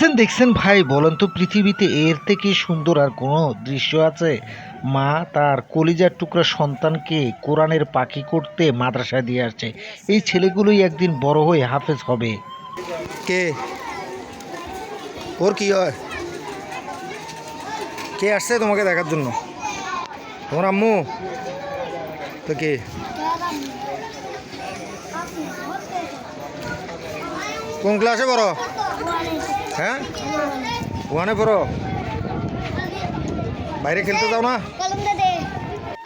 দেখছেন দেখছেন ভাই, বলেন তো পৃথিবীতে এর থেকে সুন্দর আর কোনো দৃশ্য আছে? মা তার কলিজার টুকরা সন্তানকে কোরআনের পাখি করতে মাদ্রাসা দিয়ে আসছে। এই ছেলেগুলোই একদিন বড় হয়ে হাফেজ হবে। কে? ওর কি হয়? কে আসছে তোমাকে দেখার জন্য? তোমার আম্মু? তো কে? কোন ক্লাসে পড়ো? হ্যাঁ? ওয়ানে পড়ো। বাইরে খেলতে যাও না।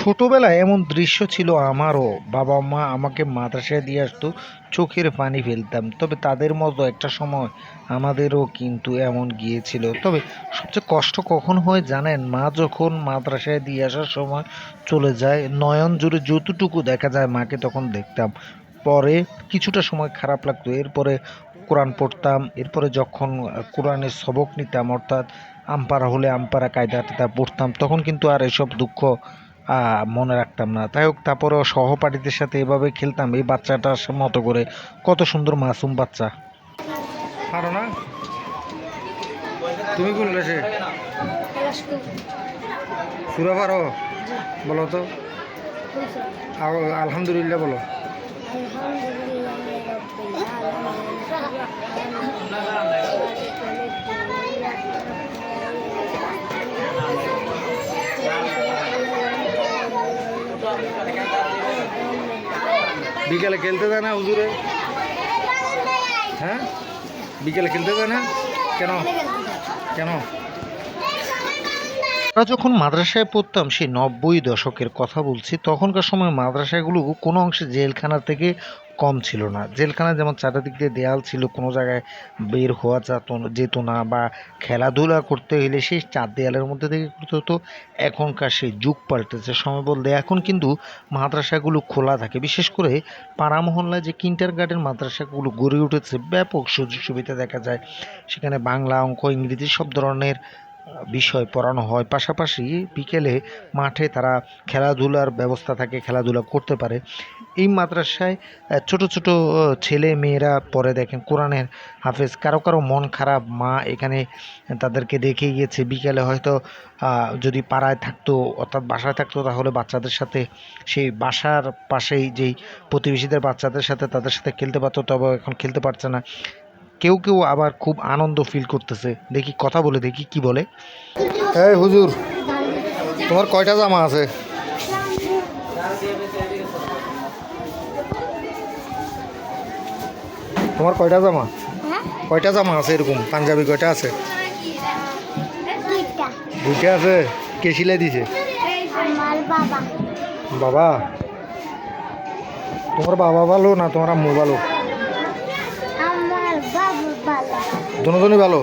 ছোটবেলায় এমন দৃশ্য ছিল আমারও। বাবা মা আমাকে মাদ্রাসায় দিয়ে আসতো, চোখের পানি ফেলতাম। তবে তাদের মতো একটা সময় আমাদেরও কিন্তু এমন গিয়েছিল। তবে সবচেয়ে কষ্ট কখন হয় জানেন? মা যখন মাদ্রাসায় দিয়ে আসার সময় চলে যায়, নয়ন জুড়ে যতটুকু দেখা যায় মাকে তখন দেখতাম। পরে কিছুটা সময় খারাপ লাগতো। এরপরে কোরআন পড়তাম, এরপরে যখন কোরআনের সবক নিতাম, অর্থাৎ আমপারা হলে আমপারা কায়দা টায়দা পড়তাম, তখন কিন্তু আর এসব দুঃখ মনে রাখতাম না। তাই হোক, তারপরেও সহপাঠীদের সাথে এভাবে খেলতাম, এই বাচ্চাটার মতো করে। কত সুন্দর মাসুম বাচ্চা। না? তুমি পারো? বলো তো। আলহামদুলিল্লাহ বলো। বিকেলে খেলতে যায় না হুজুরে? হ্যাঁ? বিকেলে খেলতে যায় না? কেন? কেন? আমরা যখন মাদ্রাসায় পড়তাম, সেই নব্বই দশকের কথা বলছি, তখনকার সময় মাদ্রাসাগুলো কোনো অংশে জেলখানা থেকে কম ছিল না। জেলখানা যেমন চারিদিক দিয়ে দেয়াল ছিল, কোনো জায়গায় বের হওয়া যেত যেত না বা খেলাধুলা করতে হলে সেই চার দেয়ালের মধ্যে থেকে করতে হতো। এখনকার সেই যুগ পাল্টেছে সময় বলতে। এখন কিন্তু মাদ্রাসাগুলো খোলা থাকে। বিশেষ করে পাড়া মহল্লায় যে কিন্টার গার্ডেন মাদ্রাসাগুলো গড়ে উঠেছে, ব্যাপক সুযোগ সুবিধা দেখা যায়। সেখানে বাংলা, অঙ্ক, ইংরেজি সব ধরনের বিষয় পড়ানো হয়। পাশাপাশি বিকেলে মাঠে তারা খেলাধুলার ব্যবস্থা থাকে, খেলাধুলা করতে পারে। এই মাদ্রাসায় ছোট ছোট ছেলে মেয়েরা পরে দেখেন, কোরআনের হাফেজ। কারও কারও মন খারাপ, মা এখানে তাদেরকে দেখে গিয়েছে। বিকেলে হয়তো যদি পাড়ায় থাকতো, অর্থাৎ বাসায় থাকতো, তাহলে বাচ্চাদের সাথে, সেই বাসার পাশেই যেই প্রতিবেশীদের বাচ্চাদের সাথে তাদের সাথে খেলতে পারতো, তবে এখন খেলতে পারছে না। কেউ কেউ আবার খুব আনন্দ ফিল করতেছে। দেখি কথা বলে দেখি কি বলে। এই হুজুর তোমার কয়টা জামা আছে? তোমার কয়টা জামা? কয়টা জামা আছে এরকম? পাঞ্জাবি কয়টা আছে? দুইটা। আছে? কে সিলাই দিছে? বাবা। বাবা? তোমার বাবা ভালো না তোমার আম্মু ভালো আমার বাবা বাবা দুজনই ভালো।